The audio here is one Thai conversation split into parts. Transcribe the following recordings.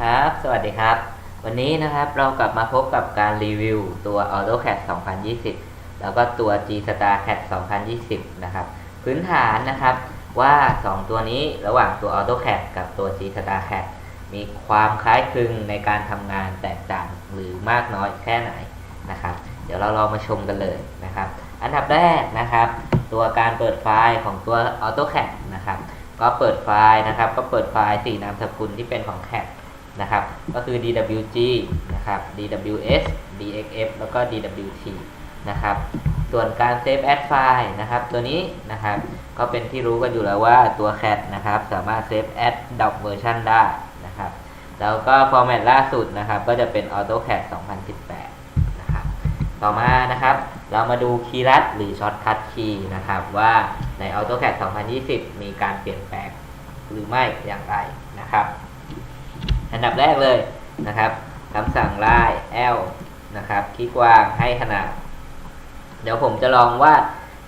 ครับ สวัสดีครับ วันนี้นะครับเรากลับมาพบกับการรีวิวตัว AutoCAD 2020 แล้วก็ตัว G-Star CAD 2020 นะครับ พื้นฐานนะครับว่า 2 ตัวนี้ระหว่างตัว AutoCAD กับตัว G-Star CAD มีความคล้ายคลึงในการทำงานแตกต่างหรือมากน้อยแค่ไหนนะครับ เดี๋ยวเราลองมาชมกันเลยนะครับ อันดับแรกนะครับ ตัวการเปิดไฟล์ของตัว AutoCAD นะครับ ก็เปิดไฟล์นะครับ ก็เปิดไฟล์4นามสกุลที่เป็นของ CAD นะครับ ก็คือ DWG นะครับ DWS DXF แล้วก็ DWT นะครับ ส่วนการ Save as File นะครับ ตัวนี้นะครับ ก็เป็นที่รู้กันอยู่แล้วว่าตัว CAD นะครับ สามารถ Save as Doc Version ได้นะครับ แล้วก็ Format ล่าสุดนะครับ ก็จะเป็น AutoCAD 2018 นะครับ ต่อมานะครับ เรามาดูคีย์ลัดหรือ Shortcut Key นะครับ ว่าใน AutoCAD 2020 มีการเปลี่ยนแปลงหรือไม่อย่างไรนะครับ อันดับแรกเลยนะครับคำสั่งไล่ L นะครับคลิกวางให้ขนาด เดี๋ยวผมจะลองวาด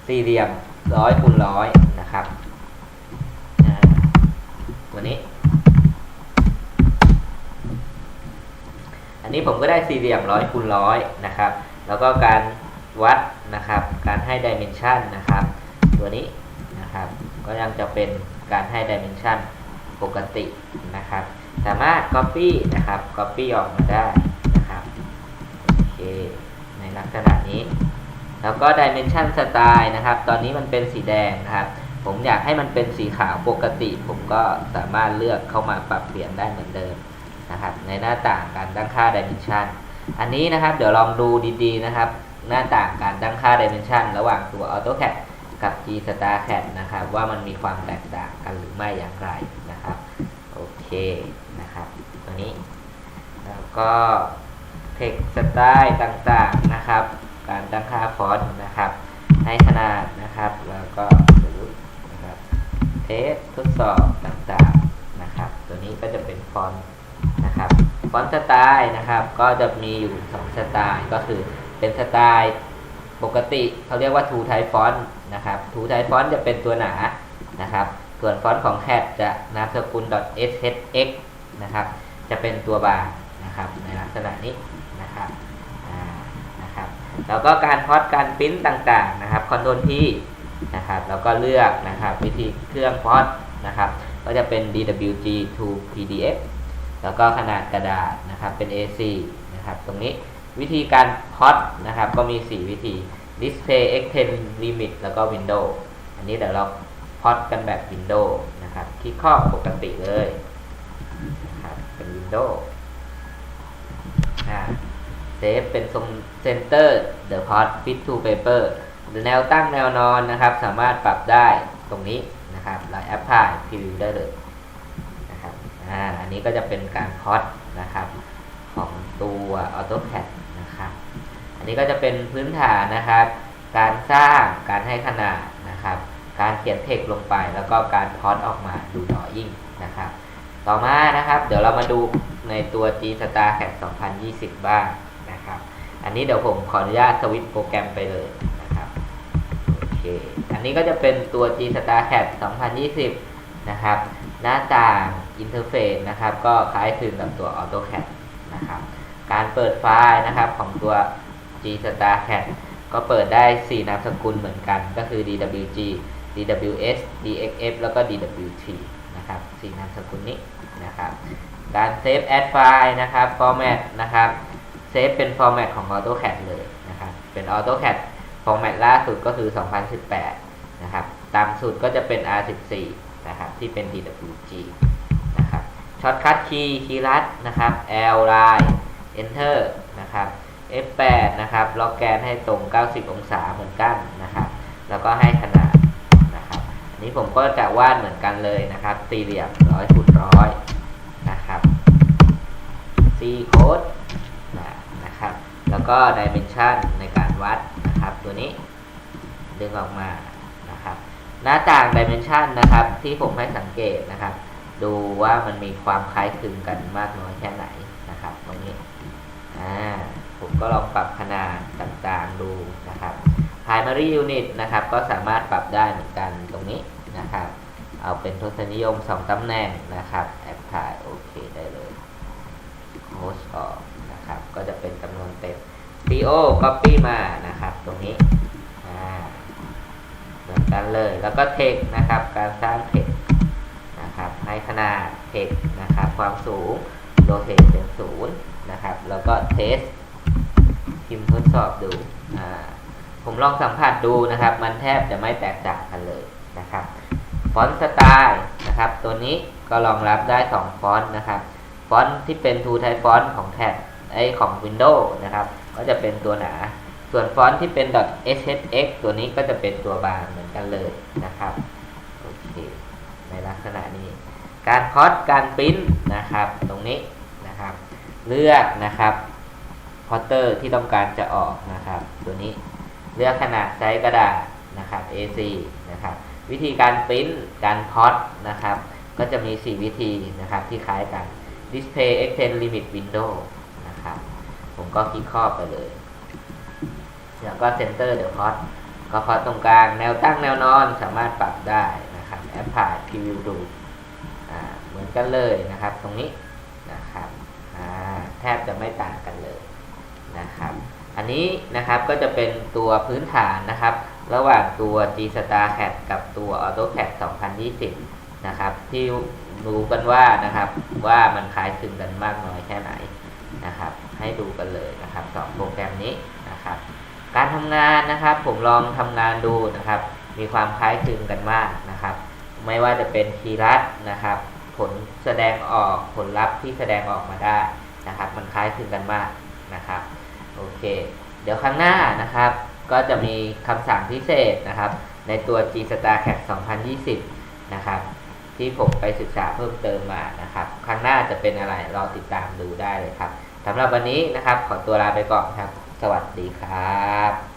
สี่เหลี่ยมร้อยคูณร้อยนะครับอ่าวันนี้ อันนี้ผมก็ได้สี่เหลี่ยมร้อยคูณร้อยนะครับ แล้วก็การวัดนะครับ การให้ดิเมนชันนะครับ ตัวนี้นะครับ ก็ยังจะเป็นการให้ดิเมนชันปกตินะครับสามารถ Copy นะครับ Copy ออกมาได้นะครับโอเคในลักษณะนี้ แล้วก็ Dimension Style นะครับ ตอนนี้มันเป็นสีแดงนะครับ ผมอยากให้มันเป็นสีขาวปกติ ผมก็สามารถเลือกเข้ามาปรับเปลี่ยนได้เหมือนเดิมนะครับ ในหน้าต่างการตั้งค่า Dimension อันนี้นะครับเดี๋ยวลองดูดีๆนะครับ หน้าต่างการตั้งค่า Dimension ระหว่างตัว AutoCAD กับ G-Star CAD นะครับ ว่ามันมีความแตกต่างกันหรือไม่อย่างไรนะครับ โอเคนะครับ ตัวนี้ แล้วก็เทคสไตล์ต่างๆนะครับ การตั้งค่าฟอนต์นะครับให้ขนาดนะครับ แล้วก็รูปนะครับ เทสทดสอบต่างๆนะครับ ตัวนี้ก็จะเป็นฟอนต์นะครับฟอนต์สไตล์นะครับก็จะมีอยู่2สไตล์ก็คือเป็นสไตล์ปกติเขาเรียกว่า two type font นะครับ two type font จะเป็นตัวหนานะครับ ส่วนฟอนต์ของ CAD จะนามสกุล .shx นะครับ จะเป็นตัวบางนะครับในลักษณะนี้นะครับนะครับ แล้วก็การพอดการปริ้นต่างๆนะครับคอนโทรลที่นะครับแล้วก็เลือกนะครับวิธีเครื่องพอดนะครับก็จะเป็น DWG to PDF แล้วก็ขนาดกระดาษนะครับเป็น A4 นะครับตรงนี้วิธีการพอดนะครับก็มี 4 วิธี Display Extend Limit แล้วก็ Window อันนี้เดี๋ยวเรา พอดกันแบบ Window นะครับคลิกข้อปกติเลยนะครับเป็น Window อ่าเซฟเป็นทรง Center the Pot Fit to Paper หรือแนวตั้งแนวนอนนะครับ สามารถปรับได้ตรงนี้นะครับแล้ว Apply Preview ได้เลยนะครับอ่าอันนี้ก็จะเป็นการพอดนะครับของตัว AutoCAD นะครับ อันนี้ก็จะเป็นพื้นฐานนะครับ การสร้างการให้ขนาด การเขียนเทคลงไป แล้วก็การพอดออกมาดูหน่อยิ่งนะครับ ต่อมานะครับ เดี๋ยวเรามาดูในตัว G Star CAD 2020 บ้างนะครับ อันนี้เดี๋ยวผมขออนุญาตสวิตโปรแกรมไปเลยนะครับโอเคอันนี้ก็จะเป็นตัว G Star CAD 2020 นะครับ หน้าต่างอินเทอร์เฟซนะครับ ก็คล้ายคลึงกับตัว AutoCAD นะครับการเปิดไฟล์นะครับของตัว G Star CAD ก็เปิดได้ 4 นามสกุลเหมือนกัน ก็คือ DWG DWS DXF แล้วก็ DWT นะครับ4นามสกุลนี้นะครับการ Save as File นะครับ Format นะครับเซฟเป็น Format ของ AutoCAD เลยนะครับเป็น AutoCAD Format ล่าสุดก็คือ 2018 นะครับตามสุดก็จะเป็น R14 นะครับที่เป็น DWG นะครับ Shortcut Key คีย์ลัดนะครับ L line Enter นะครับ F8 นะครับล็อกแกนให้ตรง 90 องศาเหมือนกันนะครับ แล้วก็ให้ขนาด นี้ผมก็จะวาดเหมือนกันเลยนะครับ สี่เหลี่ยมร้อยคูณร้อยนะครับ C code นะครับ แล้วก็ dimension ในการวัดนะครับ ตัวนี้ดึงออกมานะครับ หน้าต่าง dimension นะครับ ที่ผมให้สังเกตนะครับ ดูว่ามันมีความคล้ายคลึงกันมากน้อยแค่ไหนนะครับ ตรงนี้อ่าผมก็ลองปรับขนาดต่างๆดูนะครับ primary unit นะครับ ก็สามารถปรับได้เหมือนกันตรงนี้นะครับ เอาเป็นทศนิยม 2ตำแหน่งนะครับแอปพลายโอเคได้เลย host ออกนะครับ ก็จะเป็นจำนวนเต็ม co copy มานะครับ ตรงนี้เหมือนกันเลย แล้วก็ text นะครับ การสร้าง text นะครับ ให้ขนาด text นะครับ ความสูง rotate เป็นศูนย์นะครับ แล้วก็ test พิมพ์ทดสอบดูอ่า ผมลองสัมผัสดูนะครับ มันแทบจะไม่แตกต่างกันเลยนะครับ ฟอนต์สไตล์นะครับ ตัวนี้ก็รองรับได้ 2 ฟอนต์นะครับ ฟอนต์ที่เป็น Two Type Font ของแท็บไอของ Windows นะครับ ก็จะเป็นตัวหนา ส่วนฟอนต์ที่เป็น .shx ตัวนี้ก็จะเป็นตัวบางเหมือนกันเลยนะครับโอเคในลักษณะนี้ การคอสการปริ้นนะครับ ตรงนี้นะครับ เลือกนะครับพอตเตอร์ที่ต้องการจะออกนะครับ ตัวนี้ เลือกขนาดไซส์กระดาษนะครับ A4 นะครับ วิธีการปริ้นการพอตนะครับ ก็จะมี 4 วิธีนะครับที่คล้ายกัน Display Extend Limit Window นะครับ ผมก็คลิกครอบไปเลย แล้วก็ Center the Pot ก็พอตรงกลางแนวตั้งแนวนอนสามารถปรับได้นะครับ Apply Preview ดูเหมือนกันเลยนะครับ ตรงนี้นะครับแทบจะไม่ต่างกันเลย อันนี้นะครับก็จะเป็นตัวพื้นฐานนะครับ ระหว่างตัว G Star CAD กับตัว AutoCAD 2020 นะครับ ที่รู้กันว่านะครับว่ามันคล้ายคลึงกันมากน้อยแค่ไหนนะครับ ให้ดูกันเลยนะครับสองโปรแกรมนี้นะครับ การทำงานนะครับ ผมลองทำงานดูนะครับ มีความคล้ายคลึงกันมากนะครับ ไม่ว่าจะเป็นคีย์ลัดนะครับ ผลแสดงออกผลลัพธ์ที่แสดงออกมาได้นะครับ มันคล้ายคลึงกันมากนะครับ โอเค เดี๋ยวครั้งหน้านะครับ ก็จะมีคำสั่งพิเศษนะครับ ในตัว G Star Cat 2020 นะครับ ที่ผมไปศึกษาเพิ่มเติมมานะครับ ครั้งหน้าจะเป็นอะไรรอติดตามดูได้เลยครับสำหรับวันนี้นะครับ ขอตัวลาไปก่อนครับ สวัสดีครับ